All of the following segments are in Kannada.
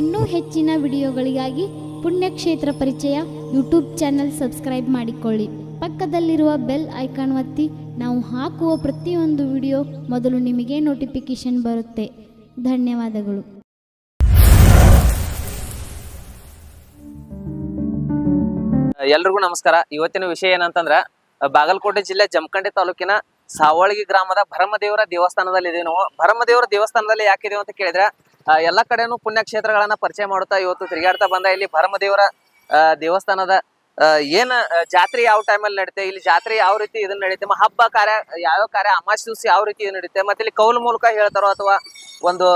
ಇನ್ನೂ ಹೆಚ್ಚಿನ ವಿಡಿಯೋಗಳಿಗಾಗಿ ಪುಣ್ಯಕ್ಷೇತ್ರ ಪರಿಚಯ ಯೂಟ್ಯೂಬ್ ಚಾನೆಲ್ ಸಬ್ಸ್ಕ್ರೈಬ್ ಮಾಡಿಕೊಳ್ಳಿ. ಪಕ್ಕದಲ್ಲಿರುವ ಬೆಲ್ ಐಕಾನ್ ಒತ್ತಿ, ನಾವು ಹಾಕುವ ಪ್ರತಿಯೊಂದು ವಿಡಿಯೋ ಮೊದಲು ನಿಮಗೆ ನೋಟಿಫಿಕೇಶನ್ ಬರುತ್ತೆ. ಧನ್ಯವಾದಗಳು. ಎಲ್ರಿಗೂ ನಮಸ್ಕಾರ. ಇವತ್ತಿನ ವಿಷಯ ಏನಂತಂದ್ರ, ಬಾಗಲಕೋಟೆ ಜಿಲ್ಲೆ ಜಮಖಂಡಿ ತಾಲೂಕಿನ ಸಾವಳಗಿ ಗ್ರಾಮದ ಭರಮದೇವರ ದೇವಸ್ಥಾನದಲ್ಲಿ ಇದೀವಿ ನಾವು. ಭರಮದೇವರ ದೇವಸ್ಥಾನದಲ್ಲಿ ಯಾಕಿದೀವಿ ಅಂತ ಕೇಳಿದ್ರೆ ಎಲ್ಲಾ ಕಡೆನೂ ಪುಣ್ಯಕ್ಷೇತ್ರಗಳನ್ನ ಪರಿಚಯ ಮಾಡುತ್ತಾ ಇವತ್ತು ತಿರುಗಾಡ್ತಾ ಬಂದ ಇಲ್ಲಿ ಭರಮದೇವರ ದೇವಸ್ಥಾನದ ಏನ್ ಜಾತ್ರೆ ಯಾವ ಟೈಮಲ್ಲಿ ನಡೀತೆ, ಇಲ್ಲಿ ಜಾತ್ರೆ ಯಾವ ರೀತಿ ಇದನ್ನ ನಡೀತೆ ಹಬ್ಬ ಕಾರ್ಯ ಯಾವ ಕಾರ್ಯ, ಅಮಾವಾಸ್ಯೆ ದಿವಸ ಯಾವ ರೀತಿ ನಡೀತೆ, ಮತ್ತೆ ಇಲ್ಲಿ ಕೌಲ್ ಮೂಲಕ ಹೇಳ್ತಾರೋ ಅಥವಾ ಒಂದು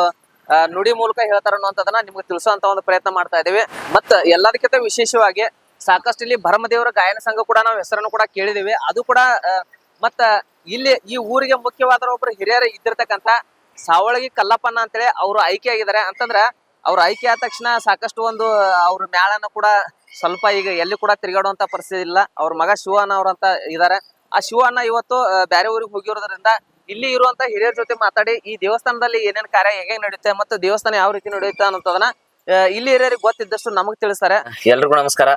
ನುಡಿ ಮೂಲಕ ಹೇಳ್ತಾರ ಅನ್ನುವಂಥದ್ದನ್ನ ನಿಮ್ಗೆ ತಿಳಿಸುವಂತ ಒಂದು ಪ್ರಯತ್ನ ಮಾಡ್ತಾ ಇದ್ದೇವೆ. ಮತ್ತ ಎಲ್ಲದಕ್ಕಿಂತ ವಿಶೇಷವಾಗಿ ಸಾಕಷ್ಟು ಇಲ್ಲಿ ಭರಮದೇವರ ಗಾಯನ ಸಂಘ ಕೂಡ ನಾವು ಹೆಸರನ್ನು ಕೂಡ ಕೇಳಿದೇವೆ ಅದು ಕೂಡ ಮತ್ತ ಇಲ್ಲಿ ಈ ಊರಿಗೆ ಮುಖ್ಯವಾದ ಒಬ್ರು ಹಿರಿಯರ ಇದ್ದಿರ್ತಕ್ಕಂಥ ಸಾವಳಗಿ ಕಲ್ಲಪ್ಪನ ಅಂತೇಳಿ ಅವರು ಆಯ್ಕೆ ಆಗಿದ್ದಾರೆ. ಅಂತಂದ್ರ ಅವ್ರ ಆಯ್ಕೆ ಆದ ತಕ್ಷಣ ಸಾಕಷ್ಟು ಒಂದು ಅವ್ರ ಮ್ಯಾಳನ ಕೂಡ ಸ್ವಲ್ಪ ಈಗ ಎಲ್ಲಿ ಕೂಡ ತಿರುಗಾಡುವಂತ ಪರಿಸ್ಥಿತಿ ಇಲ್ಲ. ಅವ್ರ ಮಗ ಶಿವಣ್ಣ ಅವ್ರಂತ ಇದಾರೆ. ಆ ಶಿವಣ್ಣ ಇವತ್ತು ಬೇರೆ ಊರಿಗೆ ಹೋಗಿರೋದ್ರಿಂದ ಇಲ್ಲಿ ಇರುವಂತ ಹಿರಿಯರ ಜೊತೆ ಮಾತಾಡಿ ಈ ದೇವಸ್ಥಾನದಲ್ಲಿ ಏನೇನ್ ಕಾರ್ಯ ಹೇಗೆ ನಡೆಯುತ್ತೆ ಮತ್ತು ದೇವಸ್ಥಾನ ಯಾವ ರೀತಿ ನಡೆಯುತ್ತೆ ಅನ್ನೋದನ್ನ ಇಲ್ಲಿ ಹಿರಿಯರಿಗೆ ಗೊತ್ತಿದ್ದಷ್ಟು ನಮಗ್ ತಿಳಿಸ್ತಾರೆ. ಎಲ್ರಿಗೂ ನಮಸ್ಕಾರ.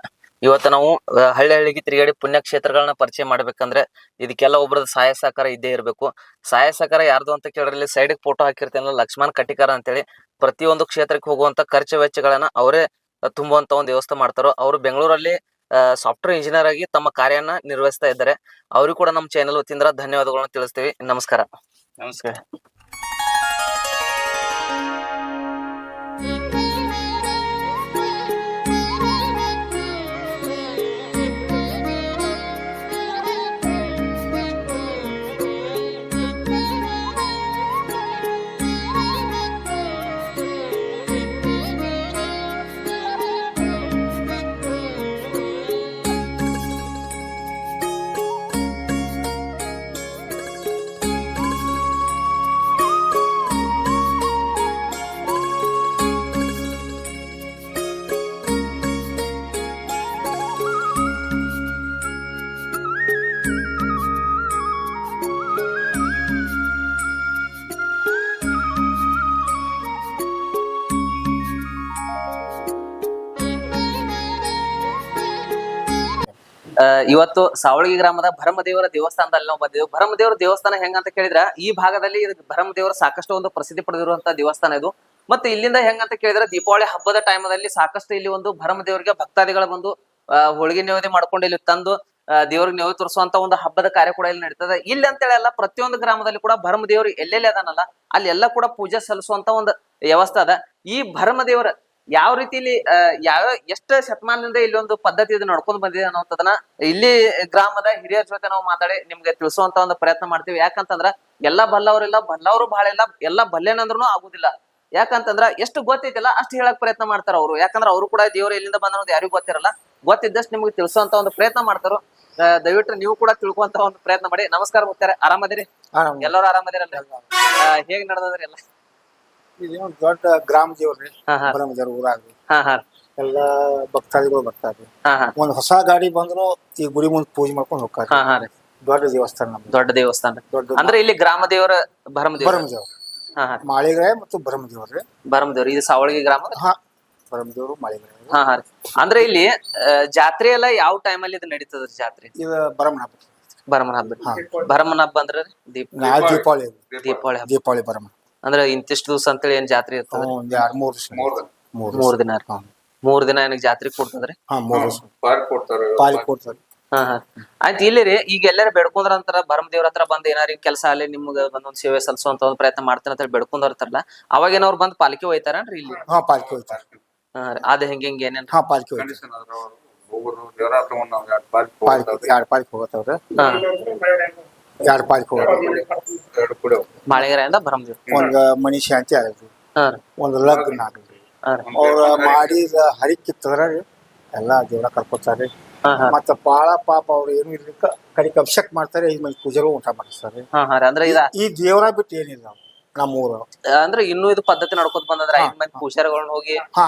ಇವತ್ತು ನಾವು ಹಳ್ಳಿ ಹಳ್ಳಿಗೆ ತಿರುಗಾಡಿ ಪುಣ್ಯಕ್ಷೇತ್ರಗಳನ್ನ ಪರಿಚಯ ಮಾಡ್ಬೇಕಂದ್ರೆ ಇದಕ್ಕೆಲ್ಲ ಒಬ್ರದ್ದು ಸಹಾಯ ಸಹಕಾರ ಇದ್ದೇ ಇರಬೇಕು. ಸಹಾಯ ಸಹಕಾರ ಯಾರ್ದು ಅಂತ ಕೇಳಿದ್ರೆ ಸೈಡ್ ಫೋಟೋ ಹಾಕಿರ್ತೇನೆ ಲಕ್ಷ್ಮಣ್ ಕಟಿಕಾರ ಅಂತೇಳಿ. ಪ್ರತಿಯೊಂದು ಕ್ಷೇತ್ರಕ್ಕೆ ಹೋಗುವಂತ ಖರ್ಚು ವೆಚ್ಚಗಳನ್ನ ಅವರೇ ತುಂಬುವಂತ ಒಂದು ವ್ಯವಸ್ಥೆ ಮಾಡ್ತಾರೋ. ಅವರು ಬೆಂಗಳೂರಲ್ಲಿ ಸಾಫ್ಟ್ವೇರ್ ಇಂಜಿನಿಯರ್ ಆಗಿ ತಮ್ಮ ಕಾರ್ಯನ ನಿರ್ವಹಿಸ್ತಾ ಇದ್ದಾರೆ. ಅವ್ರಿಗೂ ಕೂಡ ನಮ್ಮ ಚಾನೆಲ್ ವತಿಯಿಂದ ಧನ್ಯವಾದಗಳನ್ನ ತಿಳಿಸ್ತೀವಿ. ನಮಸ್ಕಾರ. ನಮಸ್ಕಾರ. ಇವತ್ತು ಸಾವಳಗಿ ಗ್ರಾಮದ ಭರಮದೇವರ ದೇವಸ್ಥಾನದಲ್ಲಿ ನಾವು ಬಂದಿದ್ದೇವೆ. ಭರಮದೇವರ ದೇವಸ್ಥಾನ ಹೆಂಗಂತ ಕೇಳಿದ್ರ ಈ ಭಾಗದಲ್ಲಿ ಭರಮದೇವರ ಸಾಕಷ್ಟು ಒಂದು ಪ್ರಸಿದ್ಧಿ ಪಡೆದಿರುವಂತಹ ದೇವಸ್ಥಾನ ಇದು. ಮತ್ತೆ ಇಲ್ಲಿಂದ ಹೆಂಗಂತ ಕೇಳಿದ್ರೆ ದೀಪಾವಳಿ ಹಬ್ಬದ ಟೈಮಲ್ಲಿ ಸಾಕಷ್ಟು ಇಲ್ಲಿ ಒಂದು ಭರಮದೇವರಿಗೆ ಭಕ್ತಾದಿಗಳು ಆ, ಹೋಳಿಗೆ ನೇವದಿ ಮಾಡ್ಕೊಂಡು ಇಲ್ಲಿ ತಂದು ದೇವರಿಗೆ ದೇವ್ರಿಗೆ ನೇವು ತೋರಿಸುವಂತ ಒಂದು ಹಬ್ಬದ ಕಾರ್ಯ ಕೂಡ ಇಲ್ಲಿ ನಡೀತದೆ. ಇಲ್ಲಿ ಅಂತೇಳಿ ಅಲ್ಲ ಪ್ರತಿಯೊಂದು ಗ್ರಾಮದಲ್ಲಿ ಕೂಡ ಭರಮದೇವರು ಎಲ್ಲೆಲ್ಲಿ ಅದಾನಲ್ಲ ಅಲ್ಲಿ ಎಲ್ಲ ಕೂಡ ಪೂಜೆ ಸಲ್ಲಿಸುವಂತ ಒಂದು ವ್ಯವಸ್ಥೆ ಅದ. ಈ ಭರಮದೇವರ ಯಾವ ರೀತಿಲಿ ಯಾವ ಎಷ್ಟ ಶತಮಾನದಿಂದ ಇಲ್ಲಿ ಒಂದು ಪದ್ಧತಿ ಇದು ನಡ್ಕೊಂಡ್ ಬಂದಿದೆ ಅನ್ನೋದನ್ನ ಇಲ್ಲಿ ಗ್ರಾಮದ ಹಿರಿಯರ ಜೊತೆ ನಾವು ಮಾತಾಡಿ ನಿಮ್ಗೆ ತಿಳಿಸುವಂತ ಒಂದು ಪ್ರಯತ್ನ ಮಾಡ್ತೀವಿ. ಯಾಕಂತಂದ್ರ ಎಲ್ಲಾ ಬಲ್ಲವರಿಲ್ಲ ಬಲ್ಲವರು ಬಹಳ ಇಲ್ಲ ಎಲ್ಲ ಬಲ್ಲೇನಂದ್ರೂ ಆಗುದಿಲ್ಲ. ಯಾಕಂತಂದ್ರ ಎಷ್ಟು ಗೊತ್ತೈತಿಲ್ಲ ಅಷ್ಟು ಹೇಳಕ್ ಪ್ರಯತ್ನ ಮಾಡ್ತಾರ ಅವರು. ಯಾಕಂದ್ರ ಅವರು ಕೂಡ ದೇವರು ಎಲ್ಲಿಂದ ಬಂದ ಯಾರಿಗೂ ಗೊತ್ತಿರಲ್ಲ. ಗೊತ್ತಿದ್ದಷ್ಟು ನಿಮ್ಗೆ ತಿಳಿಸುವಂತ ಒಂದು ಪ್ರಯತ್ನ ಮಾಡ್ತಾರೋ. ದಯವಿಟ್ಟು ನೀವು ಕೂಡ ತಿಳ್ಕೊಂತ ಒಂದು ಪ್ರಯತ್ನ ಮಾಡಿ. ನಮಸ್ಕಾರ ಮುತ್ತಾರೆ ಆರಾಮದಿರಿ? ಎಲ್ಲರೂ ಆರಾಮದಿರಲ್ಲ ಹೇಗ್ ನಡೆದದ್ರಿ ಎಲ್ಲ? ಇದೇನು ದೊಡ್ಡ ಗ್ರಾಮ ದೇವ್ರಿ. ಹಾ ಹಾ. ಗ್ರಾಮ ದೇವ್ರ ಊರಾಗ ಹಾ ಹಾ. ಎಲ್ಲಾ ಭಕ್ತಾದಿಗಳು ಬರ್ತಾರೆ. ಹಾ ಹಾ. ಒಂದ್ ಹೊಸ ಗಾಡಿ ಬಂದ್ರು ಈ ಗುಡಿ ಮುಂದೆ ಪೂಜೆ ಮಾಡ್ಕೊಂಡು ಹೋಗ್ತಾರೆ. ಹಾ ಹಾ ರೀ. ದೊಡ್ಡ ದೇವಸ್ಥಾನ ನಮ್ದು. ದೊಡ್ಡ ದೇವಸ್ಥಾನ ದೊಡ್ಡ ಅಂದ್ರೆ ಇಲ್ಲಿ ಗ್ರಾಮ ದೇವರ ಭರಮದೇವ ಭರಮದೇವ್ರು ಹಾ ಹಾ. ಮಾಳಿಗ್ರಾಯ ಮತ್ತು ಭರಮದೇವ್ರಿ ಭರಮದೇವ್ರ ಇದು ಸಾವಳಗಿ ಗ್ರಾಮ ಹಾ ಭರಮದೇವ್ರು ಮಾಳಿಗ್ರಾಯ ಹಾ ಹಾ ರೀ. ಅಂದ್ರೆ ಇಲ್ಲಿ ಆ, ಜಾತ್ರೆ ಎಲ್ಲ ಯಾವ ಟೈಮ್ ಅಲ್ಲಿ ಇದು ನಡೀತದ್ರಿ ಜಾತ್ರೆ? ಇದು ಭರಮನ ಹಬ್ಬ ಭರಮನ ಹಬ್ಬ ಭರಮನ ಹಬ್ಬ ಅಂದ್ರೆ ದೀಪ. ನಾಳೆ ದೀಪಾವಳಿ. ದೀಪಾವಳಿ ಹಬ್ಬ. ದೀಪಾವಳಿ ಭರಮ ಅಂದ್ರೆ ಇಂತಿಷ್ಟು ದಿವಸ ಅಂತೇಳಿ ಏನ್ ಜಾತ್ರೆ ಇರ್ತದ ಎರಡ್ ಮೂರ್ ದಿವಸ. ಮೂರ್ ದಿವ್ಸ. ಮೂರ್ ದಿನ ರೀ. ಮೂರ್ ದಿನ ಏನಕ್ಕೆ ಜಾತ್ರೆ ಕೊಡ್ತದ್ರಿ? ಹಾ ಮೂರ್ ದಿವಸ. ಪಾರ್ಕ್ ಕೊಡ್ತಾರೆ. ಪಾಲಿ ಕೊಡ್ತಾರೆ. ಹಾ ಹಾ. ಆಯ್ತು ಇಲ್ಲಿ ರೀ ಈಗ ಎಲ್ಲಾರು ಬೆಡ್ಕೊಂಡ್ರ ಅಂತಾರ ಭರಮ ದೇವ್ರ ಹತ್ರ ಬಂದ್ ಏನಾರ ಕೆಲಸ ಅಲ್ಲಿ ನಿಮ್ಗೆ ಒಂದೊಂದ್ ಸೇವೆ ಸಲ್ಸುವಂತ ಒಂದ್ ಪ್ರಯತ್ನ ಮಾಡ್ತಾರ ಅಂತ ಹೇಳಿ ಇರ್ತಾರಲ್ಲ ಅವಾಗ ಏನವ್ರು ಬಂದ್ ಪಾಲಿಕೆ ಹೋಯ್ತಾರನ್ರಿ ಇಲ್ಲಿ? ಹಾ ಪಾಲಿಕೆ ಹೋಯ್ತಾರೆ ಹಾ ರೀ. ಅದ ಹೆಂಗ ಹೆಂಗ ಏನೇನ್ ಹಾ ಪಾಲಿಕೆ ಹೋಯ್ತಾರೆ ಕಂಡೀಷನ್ ಆದ್ರೆ ಅವರು ಒಬ್ಬರು ದೇವರ ತಗೊಂಡ್ ನಾವು ಎರಡು ಪಾರ್ಕ್ ಪಾಲ್ಕಿ ಎರಡ್ ಪಾಲ್ಕಿ ಹೋಗತ್ತವ್ರೆ? ಹಾ. ಎರಡ್ ಪಾಂಚ್ ಕೂಡ ಮಾಳಿಗೆರೆಯಿಂದ ಒಂದ್ ಮನಿ ಶಾಂತಿ ಆಗಲ್ರಿ ಹಾ. ರೀ ಒಂದ್ ಲಗ್ನ ಆಗಲ್ರಿ ಹಾ. ರೀ ಅವ್ರ ಮಾಡಿದ ಹರಿಕಿತ್ತದ್ರ ಎಲ್ಲಾ ದೇವ್ರ ಕರ್ಕೊತಾರೆ ಹಾ ಹಾ. ಮತ್ತ ಬಾಳ ಪಾಪ ಅವ್ರು ಏನು ಇರ್ಲಿಕ್ಕ ಕಡಿಕ ಅಭಿಷೇಕ್ ಮಾಡ್ತಾರೆ ಐದ್ ಮಂದಿ ಪೂಜೆಗಳು ಊಟ ಮಾಡಿಸ್ತಾರೆ. ಹಾ ಹಾ ರೀ. ಅಂದ್ರೆ ಇದ ಈ ದೇವ್ರ ಬಿಟ್ಟು ಏನಿಲ್ಲ ನಮ್ಮೂರು. ಅಂದ್ರೆ ಇನ್ನೂ ಇದು ಪದ್ಧತಿ ನಡ್ಕೊತ ಬಂದದ್ರ ಐದ್ ಮಂದಿ ಪೂಜಾರಿಗಳನ್ನ ಹೋಗಿ ಹಾ.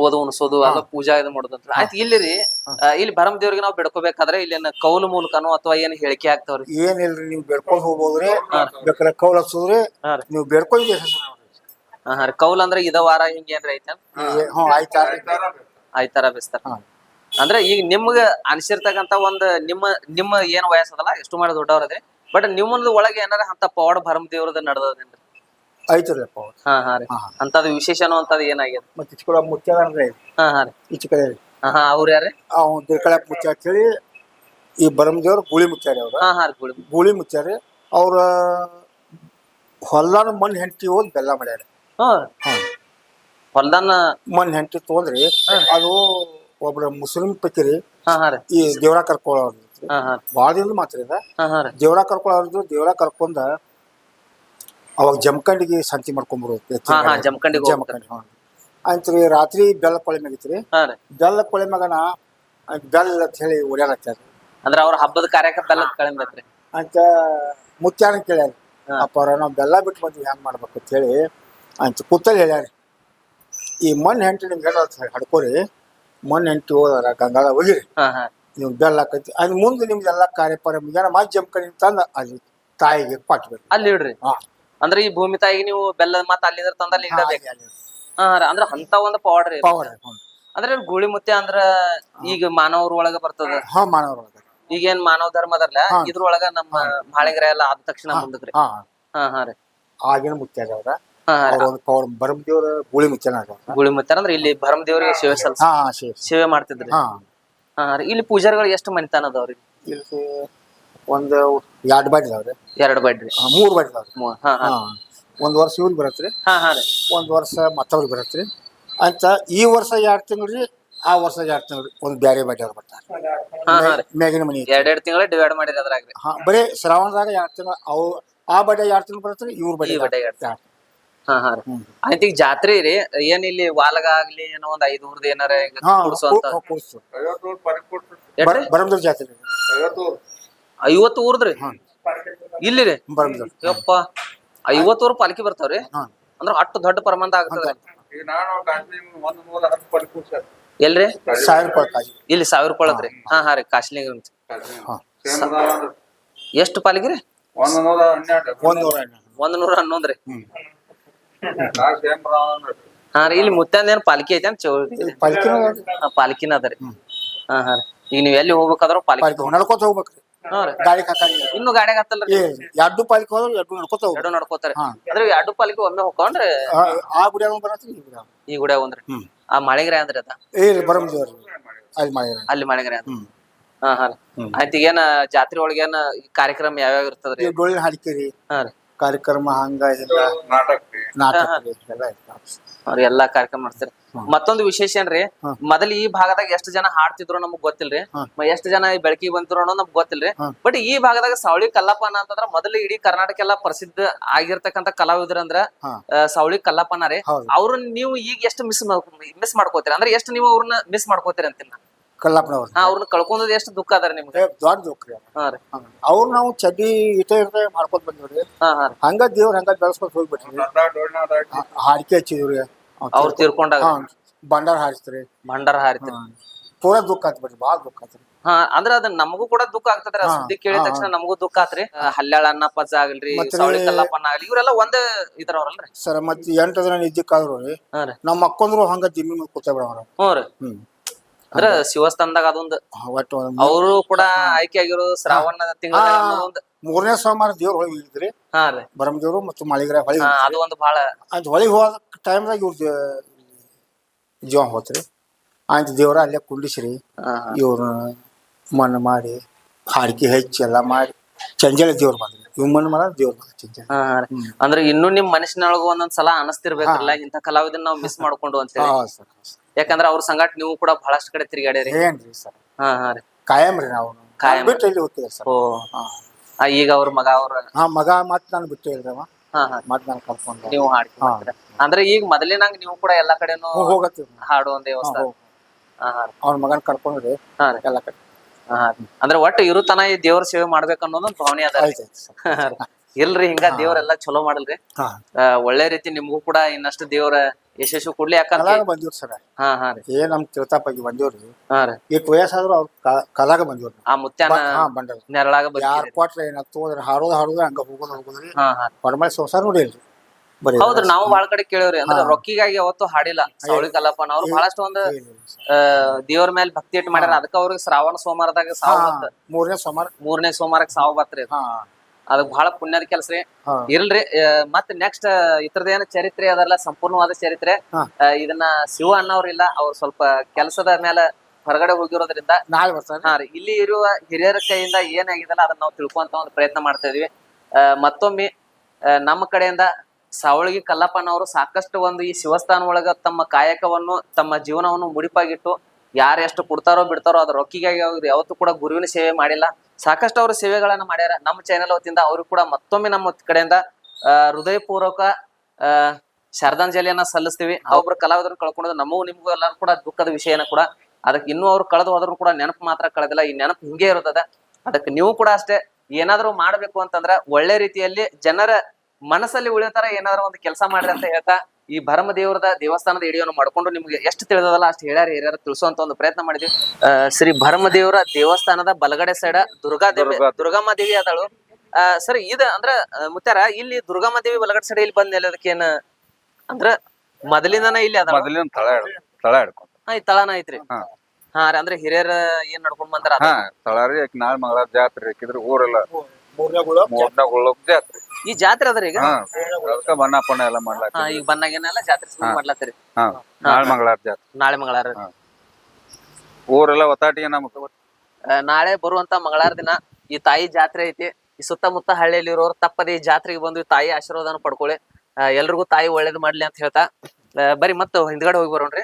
ಓದು ಉಣಿಸೋದು ಅದ ಪೂಜಾ ಇದು ಮಾಡೋದಂತ ಆಯ್ತು ಇಲ್ಲಿ ರೀ ಇಲ್ಲಿ ಭರಮ ದೇವ್ರಿಗೆ ನಾವು ಬೆಡ್ಕೋಬೇಕಾದ್ರೆ ಇಲ್ಲಿ ಕೌಲು ಮೂಲಕನೋ ಅಥವಾ ಏನ್ ಹೇಳಿಕೆ ಆಗ್ತಾವ್ರಿ? ಏನಿಲ್ರಿ ನೀವು ಬೆಡ್ಕೊಂಡು ಹೋಗ್ಬೋದ್ರಿ. ಬೇಕಾದ್ರೆ ಕೌಲ್ ಹಚ್ಚೋದ್ರಿ ನೀವು ಬೇಡ್ಕೊಂಡ್ ಹಾ ರೀ. ಕೌಲ್ ಅಂದ್ರೆ ಇದ ವಾರ ಹಿಂಗ ಏನ್ರ ಐತೆ? ಆಯ್ತಾರ ಬೆಸ್ತಾರ. ಅಂದ್ರೆ ಈಗ ನಿಮ್ಗೆ ಅನಿಸಿರ್ತಕ್ಕಂತ ಒಂದ್ ನಿಮ್ಮ ನಿಮ್ಮ ಏನ್ ವಯಸ್ಸದಲ್ಲ ಎಷ್ಟು ಮಾಡಿ ದೊಡ್ಡವ್ರದ್ರಿ ಬಟ್ ನಿಮ್ಮ ಒಳಗೆ ಏನಾರ ಅಂತ ಪವಾಡ ಭರಮ ದೇವ್ರದ ನಡೆದದೇನ್ರಿ? ಐತ್ರಿ ಅಪ್ಪ ಅವ್ರು. ಹಾ ಹಾ ರೀ. ಹಾ. ಅಂತದ್ ವಿಶೇಷನೋ ಅಂತದ್ ಏನಾಗ್ಯದ ಮತ್ತೆ ಇಚ್ಕೊಳ ಕಡೆ ಅಂದ್ರೆ ಹಾ ಹಾ ರೀ. ಈಚೆ ಕಡೆ ಹಾ ಹಾ ಅವ್ರ ಯಾರ್ರಿ ಅವ್ನು ಮುತ್ಯ ಅಂತೇಳಿ ಈ ಬರಮದೇವ್ರು ಗೂಳಿ ಮುತ್ಯಾರಿ ಅವ್ರು. ಹಾ ಹಾ ರೀ ಗುಳಿ ಗೂಳಿ ಮುತ್ಯಾರಿ. ಅವ್ರ ಹೊಲ್ದಾನ ಮಣ್ಣು ಹೆಂಡತಿ ಹೋದ್ ಬೆಲ್ಲ ಮಾಡ್ಯಾರ. ಹಾ. ಹಾ. ಹೊಲ್ದಾನ ಮಣ್ಣು ಹೆಂಡತಿ ತೊಗೊಂಡ್ರಿ ಅದು ಒಬ್ರ ಮುಸ್ಲಿಂ ಪತಿರಿ ಹಾ ಹಾ ರೀ. ಈ ದೇವ್ರ ಕರ್ಕೊಳ್ಳೋರು ಹಾ ಹಾ ರೀ. ಭಾಳ ದಿನದ ಮಾತ್ರ ಇದ ಹಾ ಹಾ ರೀ. ದೇವ್ರ ಕರ್ಕೊಳ್ಳೋರ್ದು ದೇವ್ರ ಕರ್ಕೊಂಡ ಅವಾಗ ಜಮಖಂಡಿಗೆ ಸಂತಿ ಮಾಡ್ಕೊಂಡ್ಬರೋದು ಹಾ ಹಾ ಜಮಖಂಡಿಗೆ. ಜಮಖಂಡಿ ಆಯ್ತ್ರಿ ರಾತ್ರಿ ಬೆಲ್ಲ ಕೊಳೆ ಮ್ಯಾಗಿತ್ರಿ. ಹಾ ರೀ. ಬೆಲ್ಲ ಕೊಳೆ ಮಗನ ಬೆಲ್ಲ ಅಂತ ಹೇಳಿ ಓಡ್ಯಾಡತ್ತಾರ ಅಂದ್ರ ಅವ್ರ ಹಬ್ಬದ ಕಾರ್ಯಕ್ಕೆ ಬೆಲ್ಲ ಅಂತ ಮುತ್ಯಾನ ಕೇಳ್ಯಾರ. ಅಪ್ಪ ಅಪ್ಪಾರ ನಾವು ಬೆಲ್ಲ ಬಿಟ್ಟು ಬಂದ್ವಿ ಹೆಂಗ್ ಮಾಡ್ಬೇಕು ಅಂತ ಹೇಳಿ ಅಂತ ಕೂತಲ್ಲಿ ಹೇಳ್ಯಾರ. ಈ ಮಣ್ಣು ಹೆಂಟು ನಿಮ್ಗೆ ಹೇಳ ಹಡ್ಕೋರಿ. ಮಣ್ಣು ಹೆಂಟು ಹೋದಾರ ಗಂಗಾಳ ಹೋಗಿರಿ. ಹಾ ಹಾ. ನೀವು ಬೆಲ್ಲ ಹಾಕತಿ ಅದ್ ಮುಂದೆ ನಿಮ್ದೆಲ್ಲ ಕಾರ್ಯಪರ ಮುಗ್ಯಾನ ಮತ್ತೆ ಜಮಖಂಡಿ ತಂದ ಅಲ್ಲಿ ತಾಯಿಗೆ ಪಾಟ್ಬೇಕು ಅಲ್ಲಿ ಇಡ್ರಿ. ಹಾ. ಅಂದ್ರೆ ಈ ಭೂಮಿ ತಾಯಿಗೆ ನೀವು ಬೆಲ್ಲ ಮತ್ತ ಅಲ್ಲಿಂದ ತಂದಲ್ಲಿ ಇಡಬೇಕು ಹಾ ಅಂದ್ರ ಅಂತ ಒಂದ್ ಪೌಡರ್ ಪವರ್ ಅಂದ್ರೆ ಗೂಳಿ ಮುತ್ಯ ಅಂದ್ರ ಈಗ ಮಾನವ್ರ ಒಳಗ ಬರ್ತದ. ಹಾ ಮಾನವರೊಳಗ ಈಗೇನ್ ಮಾನವ ಧರ್ಮ ಅದರ್ಲ. ಇದ್ರೊಳಗ ನಮ್ಮ ಮಾಳಿಗರ ಎಲ್ಲ ಆದ ತಕ್ಷಣ ಮುಂದಕ್ರಿ. ಹಾ. ಹಾ ಹಾ ರೀ. ಆಗಿನ ಮುತ್ತೆ ಅದಾವ್ರ ಹಾ ಹಾ ಅವ್ರ ಒಂದು ಪವರ್ ಬರಮ್ ದೇವ್ರ ಗುಳಿ ಮುಚ್ಚನ ಗೂಳಿ ಅಂದ್ರೆ ಇಲ್ಲಿ ಭರಮ ದೇವ್ರಿಗೆ ಸೇವೆ ಸಲ್ಸ ಹಾ ಹಾ ಶೇಷ್ ಸೇವೆ ಮಾಡ್ತಿದ್ರಿ ಹಾ ಹಾ ರೀ. ಇಲ್ಲಿ ಪೂಜಾರಿಗಳು ಎಷ್ಟು ಮನಿತಾನ ಅದಾವ್ರಿ? ಇಲ್ಲಿ ಒಂದು ಎರಡು ಬಾಡಿ ಇದಾವ್ರಿ ಎರಡು ಬಡ್ರಿ ಹಾ, ಮೂರು ಬಾಡಿ ಇದಾವ್ರಿ ಮೂ- ಹಾ ಹಾ. ಹಾ ಒಂದ್ ವರ್ಷ ಇವ್ರಿಗೆ ಬರತ್ರಿ. ಹಾ ಹಾ ರೀ. ಒಂದ್ ವರ್ಷ ಮತ್ತವ್ರಿಗೆ ಬರತ್ರಿ. ಅಂತ ಈ ವರ್ಷ ಎರಡ್ ರೀ ಆ ವರ್ಷ ಎರಡ್ ತಿಂಗಳು ಒಂದ್ ಬ್ಯಾರೆ ಬಾಡಿ ಅವ್ರು ಬರ್ತಾರ. ಹಾ ಹಾ ರೀ. ಮೇಗಿನ ಮನಿ ಎರಡ್ ತಿಂಗಳ ಡಿವೈಡ್ ಮಾಡಿರಿ ಅದ್ರಾಗ್ರಿ ಹಾ ಬರೀ ಶ್ರಾವಣದಾಗ ಎರಡ್ ತಿಂಗಳು ಅವು ಆ ಬಡ್ಡೆ ಎರಡ್ ತಿಂಗಳು ಬರತ್ರಿ ಇವ್ರ ಬಡ್ಡೆ ಈ ಬಡ್ಡೆ ಎರಡ್ ಹಾ ಹಾ ರೀ. ಹ್ಮ್. ಆಯ್ತು ಈಗ ಜಾತ್ರೆ ರೀ ಏನ್ ಇಲ್ಲಿ ವಾಲಗ ಆಗ್ಲಿ ಏನೋ ಒಂದ್ ಐದ್ ಊರ್ದ ಏನಾರ ಹಾ ಕೂಡ್ಸು? ಬರಮದ್ರ ಜಾತ್ರೆ. ಐವತ್ತು ಐವತ್ತು ಊರ್ದ್ರಿ. ಇಲ್ಲಿ ರೀ ಯಪ್ಪ ಐವತ್ತು ಊರ್ ಪಾಲಿಕೆ ಬರ್ತಾವ್ರಿ. ಅಂದ್ರ ಅಷ್ಟು ದೊಡ್ಡ ಪ್ರಮಾಣದ ಆಗ್ತದ. ಎಲ್ರಿ? ಸಾವಿರ ರೂಪಾಯಿ ಇಲ್ಲಿ ಸಾವಿರ ರೂಪಾಯಿ ಹಾ. ಹಾ ರೀ ಕಾಶ್ಲಿ ಎಷ್ಟು ಪಾಲಿಗೆ ರೀ? ಒಂದು ನೂರ ಹನ್ನೊಂದ್ರಿ ಹಾ ರೀ ಇಲ್ಲಿ ಮುತ್ತಂದ ಏನ್ ಪಾಲಿಕೆ ಐತೆ ಅಂತ ಪಾಲ್ಕಿನೂ ಅದ ರೀ. ಹಾ ಹಾ ರೀ. ಈಗ ನೀವ್ ಎಲ್ಲಿ ಹೋಗ್ಬೇಕಾದ್ರೂ ಪಾಲಿಕೆ. ಪಾಲ್ಕಿ ಹೋಗ್ಬೇಕ್ರಿ. ಗಾಡಿ ಹಾಕಂಗಿಲ್ಲ ಇನ್ನು ಗಾಡಿಯಾಗ ಹತ್ತಲ್ರಿ ಎರಡು ಪಾಲಿಕೆ ಹೋದ್ರೆ ಎರಡು ನಡ್ಕೋತ ಎರಡು ನಡ್ಕೋತಾರೆ ಹಾ. ಅಂದ್ರೆ ಎರಡು ಪಾಲಿಕೆ ಒಮ್ಮೆ ಹೋಗ್ಕೊಂಡ್ರೆ ಆ- ಆ ಗುಡಿಯಾಗ ಬರತ್ರಿ ಈ ಗುಡಿಯಾಗ. ಈ ಒಂದ್ರಿ. ಹ್ಮ್. ಆ ಮಳೆಗ್ರೆ ಅಂದ್ರಿ ಅದ? ಏ ಬರಮದ್ರ ಅಲ್ಲಿ ಮಳೆಗ್ರೆ. ಅಲ್ಲಿ ಮಾಳಿಗ್ರೆ ಅಂದ್ರ. ಹ್ಮ್. ಹಾ ಹಾ ರೀ. ಹ್ಮ್. ಆಯ್ತು ಈಗೇನ ಜಾತ್ರೆ ಒಳಗೇನ ಈ ಕಾರ್ಯಕ್ರಮ ಯಾವ್ಯಾವ ಇರ್ತದ್ರಿ? ಈ ಡೊಳ್ಳಿನ ಹಾಡಿಕೆರಿ. ಹಾ ರೀ. ಕಾರ್ಯಕ್ರಮ ಹಂಗ ಎಲ್ಲ ನಾಟಕ ರೀ. ನಾಟಕ ರೀ, ಎಲ್ಲ ಇರ್ತಾವ ಅವ್ರ ಎಲ್ಲಾ ಕಾರ್ಯಕ್ರಮ ಮಾಡ್ತಾರೆ ಮತ್ತೊಂದು ವಿಶೇಷ ಏನ್ರಿ. ಮೊದಲ ಈ ಭಾಗದಾಗ ಎಷ್ಟು ಜನ ಹಾಡ್ತಿದ್ರು ನಮಗ್ ಗೊತ್ತಿಲ್ರಿ. ಎಷ್ಟು ಜನ ಈ ಬೆಳಕಿಗೆ ಬಂತಿರೋ ಅನ್ನೋದು ನಮ್ಗ್ ಗೊತ್ತಿಲ್ರಿ. ಬಟ್ ಈ ಭಾಗದಾಗ ಸಾವಳಿ ಕಲ್ಲಪ್ಪನ ಅಂತಂದ್ರ ಮೊದಲು ಇಡೀ ಕರ್ನಾಟಕ ಎಲ್ಲ ಪ್ರಸಿದ್ಧ ಆಗಿರ್ತಕ್ಕಂಥ ಕಲಾವಿದ್ರ ಅಂದ್ರ ಹಾ. ಆ, ಸಾವಳಿ ಕಲ್ಲಪ್ಪನ ರೀ. ಅವ್ರನ್ನ ನೀವು ಈಗ ಎಷ್ಟು ಮಿಸ್ ಮಿಸ್ ಮಾಡ್ಕೋತೀರಿ? ಅಂದ್ರೆ ಎಷ್ಟು ನೀವು ಅವ್ರನ್ನ ಮಿಸ್ ಮಾಡ್ಕೋತೀರಿ ಅಂತೀನಿ ಹಾ ಅವ್ರನ್ನ ಕಳ್ಕೊಂಡದ್ ಎಷ್ಟು ದುಃಖ ಅದ ರೀ ನಿಮ್ಗೆ ದೊಡ್ಡ ದುಃಖ ರೀ ಹಾ ರೀ. ಅವ್ರು ನಾವು ಚಡ್ಡಿ ಇಟ ಇರ್ತ ಮಾಡ್ಕೊಂಡ್ ಬಂದಿವ್ರಿ. ಹಾ ಹಾ ರೀ. ಹಂಗ ದೇವ್ರ ಹಂಗ ಬೆಳೆಸ್ಕೊಂಡ್ ಹೋಗ್ಬಿಟ್ರಿ. ಹಾಡಿಕೆ ಹಚ್ಚಿದ್ರಿ. ಅವ್ರು ತೀರ್ಕೊಂಡಾಗ ಬಂಡಾರ ಹಾರಿಸ್ತ್ರಿ. ಭಂಡಾರ ಹಾರಿತ್ರಿ. ಪೂರಾ ದುಃಖ ಆತ್ ಬಿಡ್ರಿ ಭಾಳ ದುಃಖ ಆತ್ರಿ ಹಾ ಅಂದ್ರ ಅದ ನಮಗೂ ಕೂಡ ದುಃಖ ಆಗ್ತದ್ರಿ. ಆ ಹಾ, ಸುದ್ದಿ ಕೇಳಿದ ಹಾ, ತಕ್ಷಣ ನಮಗೂ ದುಃಖ ಆತ್ರಿ ಆ, ಹಲ್ಯಾಳ ಅನ್ನಪ್ಪಜ್ಜ ಆಗಲ್ರಿ ಸಾವಳಿ ಕಲ್ಲಪ್ಪನ ಆಗ್ಲಿ ಇವರೆಲ್ಲ ಒಂದೇ ಇದ್ರವ್ರಲ್ರಿ ಸರ್ ಮತ್ತೆ ಎಂಟು ಜನ ನಿದ್ದಕ್ಕಾದ್ರು ರೀ. ಹಾ ರೀ. ನಮ್ಮ ಅಕ್ಕಂದ್ರು ಹಂಗ ದಿಮ್ಮಿ ಮೇಲೆ ಕೂತ ಬಿಡವ್ರ. ಹ್ಞೂ ರೀ. ಹ್ಮ್. ಅಂದ್ರ ಶಿವಸ್ಥಾನದಾಗ ಅದೊಂದು ಒಟ್ಟು ಅವರು ಕೂಡ ಆಯ್ಕೆ ಆಗಿರೋದು ಶ್ರಾವಣ ತಿಂಗಳ ಒಂದು ಮೂರನೇ ಸೋಮವಾರ ದೇವ್ರ ಹೊಳಿ ಹೋಗಿದ್ರಿ ಹಾ ರೀ. ಬರಮ್ ದೇವ್ರು ಮತ್ತು ಮಳಿಗ್ರ ಹೊಳಿ ಹಾ, ಅದು ಒಂದು ಬಹಳ ಅಂತ ಹೊಳಿ ಹೋದ ಟೈಮ್ದಾಗ ಇವ್ರ ಜೀವ ಹೋತ್ರಿ. ಆಯ್ತು ದೇವ್ರ ಅಲ್ಲೇ ಕುಂಡಿಸ್ರಿ. ಹಾ. ಇವ್ರ ಮಣ್ಣು ಮಾಡಿ ಹಾಡಿಕೆ ಹೆಚ್ಚಿ ಎಲ್ಲ ಮಾಡಿ. ಚಂಜಲ ದೇವ್ರ ಬಂದ್ರಿ ಇವ್ ಮರ ದೇವ್ರು ಹಾ, ಹಾ ರೀ. ಅಂದ್ರೆ ಇನ್ನು ನಿಮ್ ಮನಸ್ಸಿನೊಳಗ ಒಂದೊಂದ್ ಸಲ ಅನಸ್ತಿರ್ಬೇಕಲ್ಲ ಇಂತ ಕಲಾವಿದನ್ನ ನಾವ್ ಮಿಸ್ ಮಾಡ್ಕೊಂಡು ಅಂತ ಹೇಳಿ. ಹಾ ಸರ್ ಯಾಕಂದ್ರ ಅವ್ರ ಸಂಗಾಟ ನೀವು ಕೂಡ ಬಹಳಷ್ಟು ಕಡೆ ತಿರುಗಾಡ್ಯಾರಿ ಏನ್ರಿ ಸರ್? ಹಾ ಹಾ ರೀ. ಕಾಯಂ ರೀ ನಾವು. ಕಾಯಂ. ಬಿಟ್ಟು ಇಲ್ಲಿ ಹೋಗ್ತೀವಿ ಸರ್. ಓ. ಹಾ. ಆ, ಈಗ ಅವ್ರ ಮಗ ಅವ್ರ ಹಾ ಮಗ ಮತ್ ನಾನು ಬಿಟ್ಟು ಇಲ್ರಿ ಅವ. ಹಾ ಹಾ. ಮತ್ ನಾನು ಕರ್ಕೊಂಡು ನೀವು ಹಾ. ಅಂದ್ರೆ ಈಗ ಮೊದಲಿನಂಗ್ ನೀವು ಕೂಡ ಎಲ್ಲಾ ಕಡೆನು ಹೋಗತ್ತೀವಿ. ಹಾಡು ಒಂದೇ ದೇವಸ್ಥಾನ ಹಾ ಹಾ. ರೀ. ಅವ್ನ ಮಗನ್ ಕರ್ಕೊಂಡ್ರಿ ಹಾ ರೀ. ಎಲ್ಲ ಕಡೆ. ಅಂದ್ರೆ ಒಟ್ಟು ಇರುತನ ಈ ದೇವ್ರ ಸೇವೆ ಮಾಡ್ಬೇಕು ಅನ್ನೋದೊಂದು ಭಾವನೆ ಅದ. ಇಲ್ರಿ ಹಿಂಗ ದೇವ್ರೆಲ್ಲಾ ಚಲೋ ಮಾಡಲ್ರಿ. ಒಳ್ಳೆ ರೀತಿ ನಿಮ್ಗೂ ಕೂಡ ಇನ್ನಷ್ಟು ದೇವ್ರ ಯಶಸ್ಸು ಕೊಡ್ಲಿ ಯಾಕಂದ್ರೆ ಕಲಾಗ ಬಂದಿವ್ರಿ ಸರ್. ಹಾ ಹಾ ರೀ. ಏನ್ ನಮ್ ತಿಳ್ತಾಪಾಗಿ ಬಂದಿವ್ರಿ. ಹಾ ರೀ. ವಯಸ್ಸಾದ್ರು ಅವ್ರು ಕಲಾಗ ಬಂದಿವ್ರಿ. ಆ ಮುತ್ಯಾನ ಹಾ ಬಂದದ ನೆರಳಾಗ ಯಾರ್ ಬದುಕಿರಿ ಕೊಟ್ರ ಏನಾಗ್ತು ಹೋದ್ರ ಹಾಡೋದು ಹಾಡೋದು ಹಂಗ ಹೋಗೋದು ಹೋಗೋದ್ರಿ. ಹೊರಮಳೆ ಸಂಸಾರ ನೋಡಿಲ್ರಿ. ಹೌದ್ರಿ ನಾವು ಬಾಳ ಕಡೆ ಕೇಳಿವ್ರಿ ಅಂದ್ರೆ. ರೊಕ್ಕಿಗಾಗಿ ಯಾವತ್ತು ಹಾಡಿಲ್ಲ. ಸೌಳಿ ಕಲ್ಲಪ್ಪನ ಅವ್ರು ಬಹಳಷ್ಟು ಒಂದು ದೇವ್ರ ಮೇಲೆ ಭಕ್ತಿ ಇಟ್ಟು ಮಾಡ್ಯಾರ. ಅದಕ್ಕ ಅವ್ರಿಗೆ ಶ್ರಾವಣ ಸೋಮವಾರದಾಗ ಸಾವು ಬತ್ತ ಮೂರನೇ ಸೋಮವಾರ. ಮೂರನೇ ಸೋಮವಾರಕ್ಕೆ ಸಾವು ಬತ್ರಿ ಅದಕ್ ಬಹಳ ಪುಣ್ಯದ ಕೆಲಸ ರೀ. ಇರಲ್ರಿ ಮತ್ ನೆಕ್ಸ್ಟ್ ಇತರದ ಏನ ಚರಿತ್ರೆ ಅದಲ್ಲ ಸಂಪೂರ್ಣವಾದ ಚರಿತ್ರೆ. ಇದನ್ನ ಶಿವ ಅನ್ನೋರಿಲ್ಲ ಅವ್ರು ಸ್ವಲ್ಪ ಕೆಲಸದ ಮೇಲೆ ಹೊರಗಡೆ ಹೋಗಿರೋದ್ರಿಂದ ನಾಳೆ ಬರ್ತಾನೆ ಹಾ ರೀ. ಇಲ್ಲಿ ಇರುವ ಹಿರಿಯರ ಕೈಯಿಂದ ಏನಾಗಿದಲ್ಲ ಅದನ್ನ ನಾವು ತಿಳ್ಕೊಂತ ಒಂದು ಪ್ರಯತ್ನ ಮಾಡ್ತಾ ಇದೀವಿ. ಮತ್ತೊಮ್ಮೆ ನಮ್ಮ ಕಡೆಯಿಂದ ಸಾವಳಗಿ ಕಲ್ಲಪ್ಪನವರು ಸಾಕಷ್ಟು ಒಂದು ಈ ಶಿವಸ್ಥಾನ ಒಳಗ ತಮ್ಮ ಕಾಯಕವನ್ನು, ತಮ್ಮ ಜೀವನವನ್ನು ಮುಡಿಪಾಗಿಟ್ಟು ಯಾರು ಎಷ್ಟು ಕೊಡ್ತಾರೋ ಬಿಡ್ತಾರೋ ಅದ್ರ ರೊಕ್ಕಿಗಾಗಿ ಅವ್ರು ಯಾವತ್ತೂ ಕೂಡ ಗುರುವಿನ ಸೇವೆ ಮಾಡಿಲ್ಲ. ಸಾಕಷ್ಟು ಅವರು ಸೇವೆಗಳನ್ನ ಮಾಡ್ಯಾರ. ನಮ್ಮ ಚಾನೆಲ್ ವತಿಯಿಂದ ಅವರು ಕೂಡ ಮತ್ತೊಮ್ಮೆ ನಮ್ಮ ಕಡೆಯಿಂದ ಹೃದಯ ಪೂರ್ವಕ ಅಹ್ ಶ್ರದ್ಧಾಂಜಲಿಯನ್ನ ಸಲ್ಲಿಸ್ತೀವಿ. ಒಬ್ರು ಕಲಾವಿದರನ್ನ ಕಳ್ಕೊಂಡು ನಮಗೂ ನಿಮಗೂ ಎಲ್ಲರೂ ಕೂಡ ದುಃಖದ ವಿಷಯನ ಕೂಡ. ಅದಕ್ಕೆ ಇನ್ನೂ ಅವ್ರು ಕಳೆದು ಹೋದ್ರು ಕೂಡ ನೆನಪು ಮಾತ್ರ ಕಳೆದಿಲ್ಲ. ಈ ನೆನಪು ಹಿಂಗೆ ಇರುತ್ತದೆ ಅದಕ್ಕೆ ನೀವು ಕೂಡ ಅಷ್ಟೇ ಏನಾದ್ರೂ ಮಾಡ್ಬೇಕು ಅಂತಂದ್ರೆ ಒಳ್ಳೆ ರೀತಿಯಲ್ಲಿ ಜನರ ಮನಸ್ಸಲ್ಲಿ ಉಳಿಯೋ ತರ ಏನಾದ್ರು ಒಂದು ಕೆಲಸ ಮಾಡ್ರಿ ಅಂತ ಹೇಳ್ತಾ ಈ ಭರಮ ದೇವರದ ದೇವಸ್ಥಾನದ ವಿಡಿಯೋನ ಮಾಡ್ಕೊಂಡು ನಿಮ್ಗೆ ಎಷ್ಟು ತಿಳಿದದಲ್ಲ ಅಷ್ಟು ಹೇಳ್ಯಾರ ಹಿರಿಯರ ತಿಳಿಸುವಂತ ಒಂದು ಪ್ರಯತ್ನ ಮಾಡಿದ್ವಿ. ಆ, ಶ್ರೀ ಭರಮ ದೇವರ ದೇವಸ್ಥಾನದ ಬಲಗಡೆ ಸೈಡ ದುರ್ಗಾ ದೇವಿ ದುರ್ಗಾ. ದುರ್ಗಮ್ಮ ದೇವಿ ಆದಳು. ಆ, ಸರ್ ಇದ ಅಂದ್ರ ಮುತ್ತಾರ ಮುತ್ಯಾರ ಇಲ್ಲಿ ದುರ್ಗಮ್ಮ ದೇವಿ ಬಲಗಡೆ ಸೈಡ್ ಇಲ್ಲಿ ಬಂದ್ ಅದಕ್ಕೆ ಏನ ಅಂದ್ರ ಮೊದಲಿಂದನ ಇಲ್ಲಿ ಅದ ಮೊದಲಿನ ತಳ ಹಿಡ್- ತಳ ಹಿಡ್ಕೊಂಡ್. ಈ ತಳನ ಐತ್ರಿ. ಹಾ. ರೀ ಅಂದ್ರೆ ಹಿರಿಯರ ಏನ್ ನಡ್ಕೊಂಡ್ ಬಂದಾರ? ಹಾ ತಳ ರೀ ಆಕಿ ನಾಳೆ ಮಂಗಳ ಜಾತ್ರೆ ಹಾಕಿದ್ರೆ ಊರೆಲ್ಲ ಮೂರನೇ ಮೂರ್ನಾಗ ಜಾತ್ರೆ. ಈ ಜಾತ್ರೆ ಅದ್ರಿ ಈಗ? ಹಾ ಅದಕ್ಕ ಬಣ್ಣ ಪಣ್ಣ ಎಲ್ಲ ಮಾಡ್ಲಾಕ ಹಾ, ಈಗ ಬಂದಾಗೇನೆಲ್ಲ ಜಾತ್ರೆ ಶುರು ಹಾ. ಮಾಡ್ಲತ್ತೀರಿ. ಹಾ ನಾಳೆ ಮಂಗಳಾರ ಜಾತ್ರೆ. ನಾಳೆ ಮಂಗಳಾರ. ಊರೆಲ್ಲ ಒತ್ತಾಟಿಗೆ ನಮ್ಗೆ? ಆ, ನಾಳೆ ಬರುವಂತ ಮಂಗಳಾರ ದಿನ ಈ ತಾಯಿ ಜಾತ್ರೆ ಐತಿ. ಈ ಸುತ್ತಮುತ್ತ ಹಳ್ಳಿಯಲ್ಲಿ ಇರೋರು ತಪ್ಪದೆ ಈ ಜಾತ್ರೆಗೆ ಬಂದು ಈ ತಾಯಿ ಆಶೀರ್ವಾದನ ಪಡ್ಕೊಳ್ಳಿ. ಆ, ಎಲ್ರಿಗೂ ತಾಯಿ ಒಳ್ಳೇದ್ ಮಾಡ್ಲಿ ಅಂತ ಹೇಳ್ತಾ. ಬರಿ ಬರೀ ಮತ್ತೆ ಹಿಂದ್ಗಡೆ ಹೋಗಿ ಬರೋಣ್ರಿ.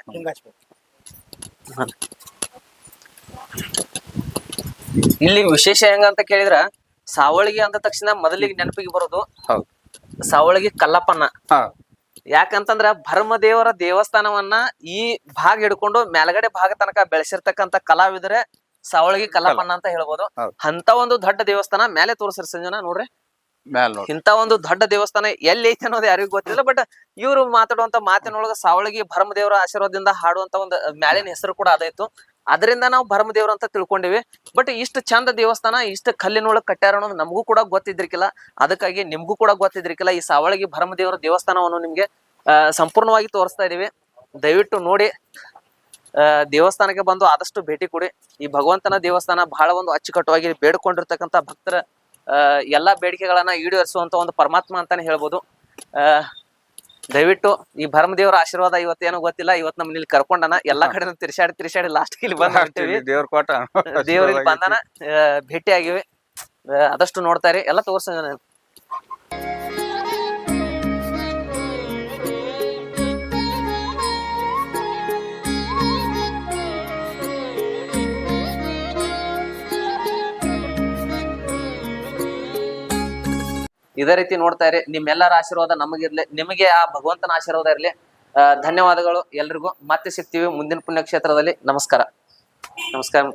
ಇಲ್ಲಿ ವಿಶೇಷ ಹೆಂಗ ಅಂತ ಕೇಳಿದ್ರ ಸಾವಳಿಗೆ ಅಂದ ತಕ್ಷಣ ಮೊದಲಿಗೆ ನೆನಪಿಗೆ ಬರೋದು ಹೌದು. ಸಾವಳಿಗೆ ಕಲ್ಲಪ್ಪನ ಹಾ. ಯಾಕಂತಂದ್ರ ಭರಮದೇವರ ದೇವಸ್ಥಾನವನ್ನ ಈ ಭಾಗ ಹಿಡ್ಕೊಂಡು ಮೇಲ್ಗಡೆ ಭಾಗ ತನಕ ಬೆಳೆಸಿರ್ತಕ್ಕಂತ ಕಲಾವಿದರೆ ಸಾವಳಗಿ ಕಲ್ಲಪ್ಪನ ಅಂತ ಹೇಳ್ಬೋದು. ಹೌದು. ಅಂತ ಒಂದು ದೊಡ್ಡ ದೇವಸ್ಥಾನ ಮೇಲೆ ತೋರಿಸ್ರಿ ಸಂಜನ ನೋಡ್ರಿ. ಮ್ಯಾಲ್ ನೋಡಿ ಇಂತ ಒಂದು ದೊಡ್ಡ ದೇವಸ್ಥಾನ ಎಲ್ಲಿ ಐತೆ ಅನ್ನೋದು ಯಾರಿಗೂ ಗೊತ್ತಿಲ್ಲ ಬಟ್ ಇವ್ರು ಮಾತಾಡುವಂತ ಮಾತಿನೊಳಗ ಸಾವಳಗಿ ಭರ್ಮದೇವರ ಆಶೀರ್ವಾದದಿಂದ ಹಾಡುವಂತ ಒಂದು ಮ್ಯಾಲಿನ ಹೆಸರು ಕೂಡ ಅದಾಯ್ತು ಅದರಿಂದ ನಾವು ಭರಮದೇವ್ರ ಅಂತ ತಿಳ್ಕೊಂಡಿವಿ. ಬಟ್ ಇಷ್ಟು ಚಂದ ದೇವಸ್ಥಾನ, ಇಷ್ಟು ಕಲ್ಲಿನೊಳಗೆ ಕಟ್ಟ್ಯಾರ ಅನ್ನೋದು ನಮಗೂ ಕೂಡ ಗೊತ್ತಿದ್ರಿಕಿಲ್ಲ. ಅದಕ್ಕಾಗಿ ನಿಮ್ಗೂ ಕೂಡ ಗೊತ್ತಿದ್ರಿಕಿಲ್ಲ. ಈ ಸಾವಳಗಿ ಭರಮದೇವರ ದೇವಸ್ಥಾನವನ್ನು ನಿಮ್ಗೆ ಸಂಪೂರ್ಣವಾಗಿ ತೋರಿಸ್ತಾ ಇದೀವಿ. ದಯವಿಟ್ಟು ನೋಡಿ ದೇವಸ್ಥಾನಕ್ಕೆ ಬಂದು ಆದಷ್ಟು ಭೇಟಿ ಕೊಡಿ. ಈ ಭಗವಂತನ ದೇವಸ್ಥಾನ ಬಹಳ ಒಂದು ಅಚ್ಚುಕಟ್ಟುವಾಗಿ ಬೇಡ್ಕೊಂಡಿರ್ತಕ್ಕಂಥ ಭಕ್ತರ ಎಲ್ಲಾ ಬೇಡಿಕೆಗಳನ್ನ ಈಡೇರಿಸುವಂತ ಒಂದು ಪರಮಾತ್ಮ ಅಂತಾನೆ ಹೇಳ್ಬೋದು. ದಯವಿಟ್ಟು ಈ ಭರಮದೇವರ ಆಶೀರ್ವಾದ ಇವತ್ತೇನೋ ಗೊತ್ತಿಲ್ಲ ಇವತ್ ನಮ್ಮ ಇಲ್ಲಿ ಕರ್ಕೊಂಡನ ಎಲ್ಲಾ ಕಡೆ ತಿರ್ಸಾಡಿ ತಿರ್ಸಾಡಿ ಲಾಸ್ಟ್ ಇಲ್ಲಿ ಬಂದ್ ಹೊಂಟಿವಿ. ದೇವ್ರ ಕೋಟ ದೇವ್ರ ಇಲ್ಲಿ ಬಂದನ ಭೇಟಿ ಆಗಿವಿ ಆದಷ್ಟು ನೋಡ್ತಾರೆ ಎಲ್ಲ ತೋರ್ಸ. ಇದೇ ರೀತಿ ನೋಡ್ತಾ ಇರಿ. ನಿಮ್ಮೆಲ್ಲರ ಆಶೀರ್ವಾದ ನಮಗಿರ್ಲಿ ನಿಮಗೆ ಆ ಭಗವಂತನ ಆಶೀರ್ವಾದ ಇರಲಿ. ಧನ್ಯವಾದಗಳು ಎಲ್ರಿಗೂ. ಮತ್ತೆ ಸಿಗ್ತೀವಿ ಮುಂದಿನ ಪುಣ್ಯಕ್ಷೇತ್ರದಲ್ಲಿ. ನಮಸ್ಕಾರ. ನಮಸ್ಕಾರ.